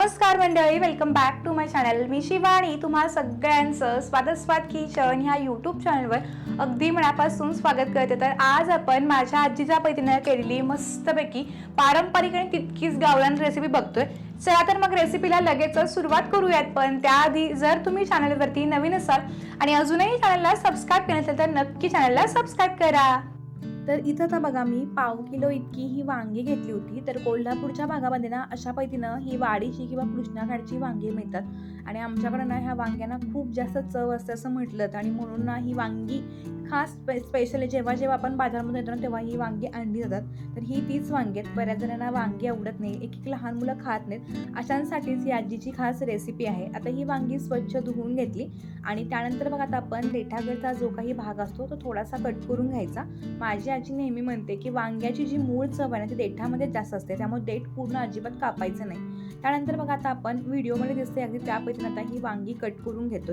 नमस्कार मंडळी welcome back to my channel मी शिवाणी तुम्हा सगळ्यांचं स्वागत किचन ह्या यूट्यूब चॅनलवर अगदी मनापासून स्वागत करते. तर आज आपण माझ्या आजीच्या पैतीनं केलेली मस्तपैकी पारंपरिक आणि तितकीच गावरान रेसिपी बघतोय. चला तर मग रेसिपीला लगेचच सुरुवात करूयात पण त्याआधी जर तुम्ही चॅनलवरती नवीन असाल आणि अजूनही चॅनलला सबस्क्राईब केलं असेल तर नक्की चॅनलला सबस्क्राईब करा. तर इथं आता बघा मी पाव किलो इतकी ही वांगी घेतली होती. तर कोल्हापूरच्या भागामध्ये ना अशा पद्धतीनं ही वाडीची किंवा कृष्णाघाटची वांगी मिळतात. आणि आमच्याकडे ना ह्या वांग्यांना खूप जास्त चव असते असं म्हटलं. आणि म्हणून ना ही वांगी खास स्पेशल जेव्हा जेव्हा आपण बाजारामध्ये येतो ना तेव्हा ही वांगी आणली जातात. तर ही तीच वांगी आहेत. बऱ्याच जणांना वांगी आवडत नाही. एक एक लहान मुलं खात नाहीत. अशांसाठीच ही आजीची खास रेसिपी आहे. आता ही वांगी स्वच्छ धुवून घेतली. आणि त्यानंतर बघा आता आपण देठागरचा जो काही भाग असतो तो थोडासा कट करून घ्यायचा. माझी आजी नेहमी म्हणते की वांग्याची जी मूळ चव आहे ना ती देठामध्ये जास्त असते. त्यामुळे देठ पूर्ण अजिबात कापायचं नाही. त्यानंतर बघा आता आपण व्हिडिओमध्ये दिसते अगदी त्या आता ही वांगी कट करून घेतो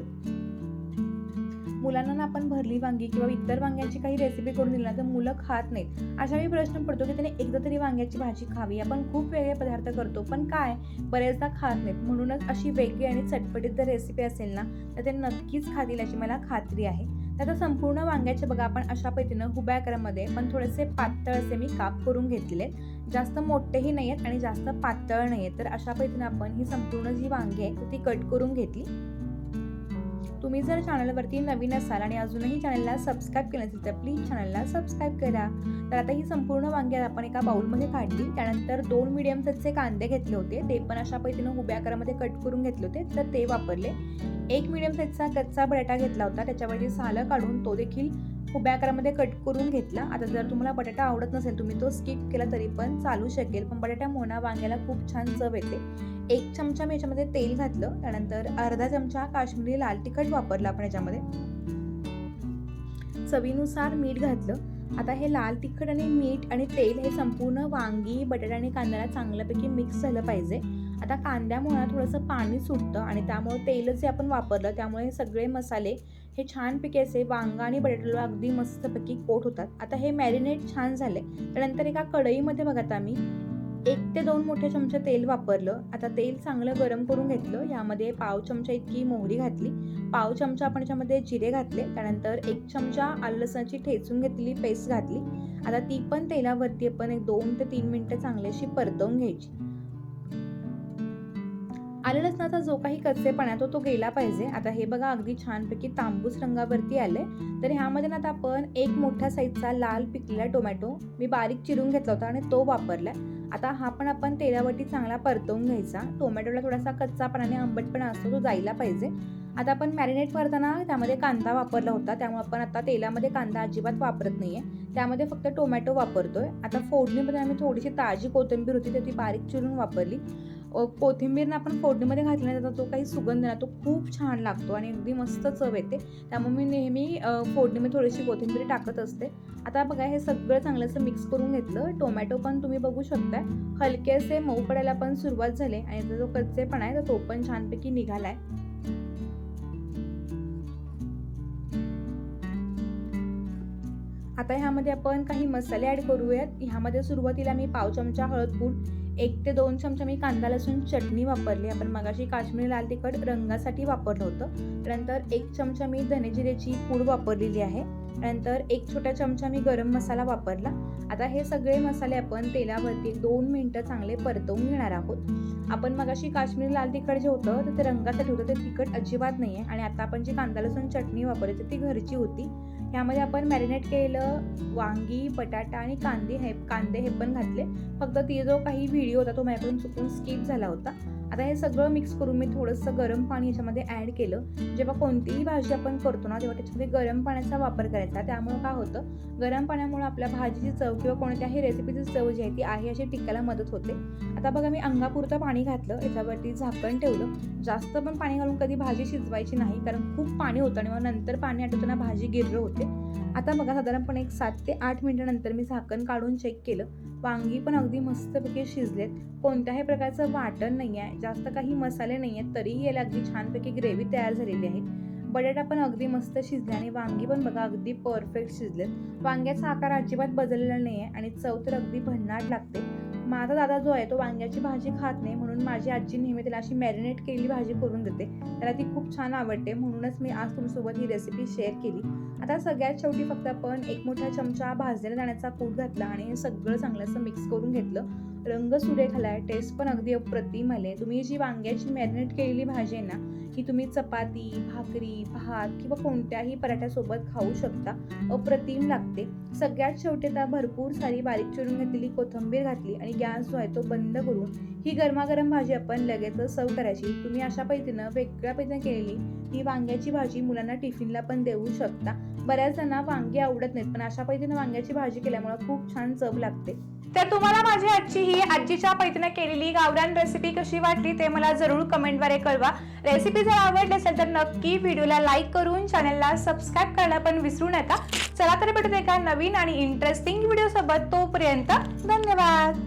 मुलांना ना आपण भरली वांगी किंवा इतर वांग्याची काही रेसिपी करून दिली ना तर मुलं खात नाहीत. अशा वेळी प्रश्न पडतो की त्याने एकदा तरी वांग्याची भाजी खावी. आपण खूप वेगळे पदार्थ करतो पण काय? बरेचदा खात नाहीत. म्हणूनच अशी वेगळी आणि चटपटीत जर रेसिपी असेल ना तर ते नक्कीच खातील अशी मला खात्री आहे. आता संपूर्ण वांग्याचे बघा आपण अशा पद्धतीनं हुब्या आकारामध्ये पण थोडेसे पातळ असे मी काप करून घेतलेले आहेत. जास्त मोठेही नाही आहेत आणि जास्त पातळ नाही आहेत तर अशा पद्धतीनं आपण ही संपूर्ण जी वांगी आहे ती कट करून घेतली तुम्ही जर चॅनलवरती नवीन असाल आणि अजूनही चॅनलला सबस्क्राईब केलं नसेल तर प्लीज चॅनलला सबस्क्राईब करा. तर आता ही संपूर्ण वांग्यात आपण एका बाउलमध्ये काढली. त्यानंतर दोन मिडियम साईजचे कांदे घेतले होते. ते पण अशा पद्धतीनं उभ्या आकारामध्ये कट करून घेतले होते. तर ते वापरले. एक मिडियम साईजचा कच्चा बटाटा घेतला होता. त्याच्यावरती सालं काढून तो देखील उभ्या आकारामध्ये कट करून घेतला. आता जर तुम्हाला बटाटा आवडत नसेल तुम्ही तो स्किप केला तरी पण चालू शकेल. पण बटाटा मोना वांग्याला खूप छान चव येते. एक चमचा मी याच्यामध्ये तेल घातलं. त्यानंतर अर्धा चमचा काश्मीरी लाल तिखट वापरलं आपण याच्यामध्ये. चवीनुसार मीठ घातलं. आता हे लाल तिखट आणि मीठ आणि तेल हे संपूर्ण वांगी बटाटा आणि कांद्याला चांगल्यापैकी मिक्स झालं पाहिजे. आता कांद्यामुळे थोडंसं पाणी सुटतं आणि त्यामुळे तेल जे आपण वापरलं त्यामुळे हे सगळे मसाले हे छानपैकी असे वांगा आणि बटाट्याला अगदी मस्तपैकी कोट होतात. आता हे मॅरिनेट छान झाले त्यानंतर एका कढईमध्ये बघा आता मी एक ते दोन मोठे चमचे तेल वापरलं. आता तेल चांगलं गरम करून घेतलं. यामध्ये पाव चमचा इतकी मोहरी घातली. पाव चमचा आपण याच्यामध्ये जिरे घातले. त्यानंतर एक चमचा आलं लसणाची ठेचून घेतलेली पेस्ट घातली. आता ती पण तेलावरती आपण एक दोन ते तीन मिनटं चांगल्याशी परतवून घ्यायची. आलं लसणाचा जो काही कच्चेपणा तो तो गेला पाहिजे. आता हे बघा अगदी छानपैकी तांबूस रंगावरती आले तर ह्यामध्ये ना आता आपण एक मोठ्या साईजचा लाल पिकलेला टोमॅटो मी बारीक चिरून घेतला होता आणि तो वापरला आता हा पण आपण तेलावरती चांगला परतवून घ्यायचा. टोमॅटोला थोडासा कच्चापणा आणि आंबटपणा असतो तो जायला पाहिजे. आता आपण मॅरिनेट करताना त्यामध्ये कांदा वापरला होता. त्यामुळे आपण आता तेलामध्ये कांदा अजिबात वापरत नाही आहे त्यामध्ये फक्त टोमॅटो वापरतोय. आता फोडणीमध्ये आम्ही थोडीशी ताजी कोथिंबीर होती तर ती बारीक चिरून वापरली. कोथिंबीरनं आपण फोडणीमध्ये घातल्यानंतर तो काही सुगंध ना तो खूप छान लागतो आणि अगदी मस्त चव येते. त्यामुळे मी नेहमी फोडणीमध्ये थोडीशी कोथिंबीर टाकत असते. आता बघा हे सगळं चांगलं असं मिक्स करून घेतलं. टोमॅटो पण तुम्ही बघू शकताय. हलकेसे मऊ पडायला पण सुरुवात झाली आणि त्याचा जो कच्चेपणा आहे तर तो पण छानपैकी निघालाय. आता ह्यामध्ये आपण काही मसाले ॲड करूयात. ह्यामध्ये सुरुवातीला मी पाव चमचा हळद पूड एक ते दोन चमचा मी कांदा लसूण चटणी वापरली. आपण मगाशी काश्मीरी लाल तिखट रंगासाठी वापरलं होतं. त्यानंतर एक चमचा मी धनेजिरेची पूड वापरलेली आहे. त्यानंतर एक छोटा चमचा मी गरम मसाला वापरला. आता हे सगळे मसाले आपण तेलावरती दोन मिनटं चांगले परतवून घेणार आहोत. आपण मगाशी काश्मीरी लाल तिखट जे होतं तर ते रंगासाठी होतं ते तिखट अजिबात नाही आहे आणि आता आपण जी कांदा लसूण चटणी वापरली ती घरची होती. ह्यामध्ये आपण मॅरिनेट केलेलं वांगी बटाटा आणि कांदे हे कांदे हे पण घातले. फक्त ती जो काही व्हिडिओ होता तो माझ्याकडून चुकून स्किप झाला होता. आता हे सगळं मिक्स करून मी थोडंसं गरम पाणी याच्यामध्ये ॲड केलं. जेव्हा कोणतीही भाजी आपण करतो ना तेव्हा त्याच्यामध्ये गरम पाण्याचा वापर करायचा. त्यामुळे काय होतं गरम पाण्यामुळे आपल्या भाजीची चव किंवा कोणत्याही रेसिपीची चव जी आहे ती आहे अशी टिकायला मदत होते. आता बघा मी अंगापुरतं पाणी घातलं याच्यावरती झाकण ठेवलं. जास्त पण पाणी घालून कधी भाजी शिजवायची नाही कारण खूप पाणी होतं आणि मग नंतर पाणी आटवताना भाजी गिर्र होते. आता बघा साधारणपणे एक सात ते आठ मिनिटानंतर मी झाकण काढून चेक केलं. वांगी पण अगदी मस्तपैकी शिजलेत. कोणत्याही प्रकारचं वाटण नाही आहे जास्त काही मसाले नाही आहेत तरीही याला अगदी छानपैकी ग्रेव्ही तयार झालेली आहे. बटाटा पण अगदी मस्त शिजले आणि वांगी पण बघा अगदी परफेक्ट शिजलेत. वांग्याचा आकार अजिबात बदललेला नाही आहे आणि चव तर अगदी भन्नाट लागते. माझा दादा जो आहे तो वांग्याची भाजी खात नाही म्हणून माझी आजी नेहमी त्याला अशी मॅरिनेट केलेली भाजी करून देते. त्याला ती खूप छान आवडते म्हणूनच मी आज तुमच्यासोबत ही रेसिपी शेअर केली. आता सगळ्यात शेवटी फक्त आपण एक मोठा चमचा भाजलेल्या दाण्याचा कूट घातला आणि हे सगळं चांगलं असं मिक्स करून घेतलं. रंग सुरेख आलाय टेस्ट पण अगदी अप्रतिम आले. तुम्ही जी वांग्याची मॅरिनेट केलेली भाजी आहे ना ही तुम्ही चपाती भाकरी भात किंवा कोणत्याही पराठ्यासोबत खाऊ शकता. अप्रतिम लागते. सगळ्यात शेवटी आता भरपूर सारी बारीक चिरून घेतलेली कोथिंबीर घातली आणि गॅस जो आहे तो बंद करून ही गरमागरम भाजी आपण लगेच सर्व करायची. तुम्ही अशा पद्धतीनं वेगळ्या पद्धतीने केलेली ही वांग्याची भाजी मुलांना टिफिनला पण देऊ शकता. बऱ्याच जणांना वांगे आवडत नाहीत पण अशा पद्धतीनं वांग्याची भाजी केल्यामुळे खूप छान चव लागते. तर तुम्हाला माझी आजची ही आजीच्या पैतीनं केलेली गावरान रेसिपी कशी वाटली ते मला जरूर कमेंटद्वारे कळवा. रेसिपी जर आवडली असेल तर नक्की व्हिडिओला लाईक करून चॅनलला सबस्क्राईब करायला पण विसरू नका. चला तर भेटूया एका नवीन आणि इंटरेस्टिंग व्हिडिओसोबत तोपर्यंत धन्यवाद!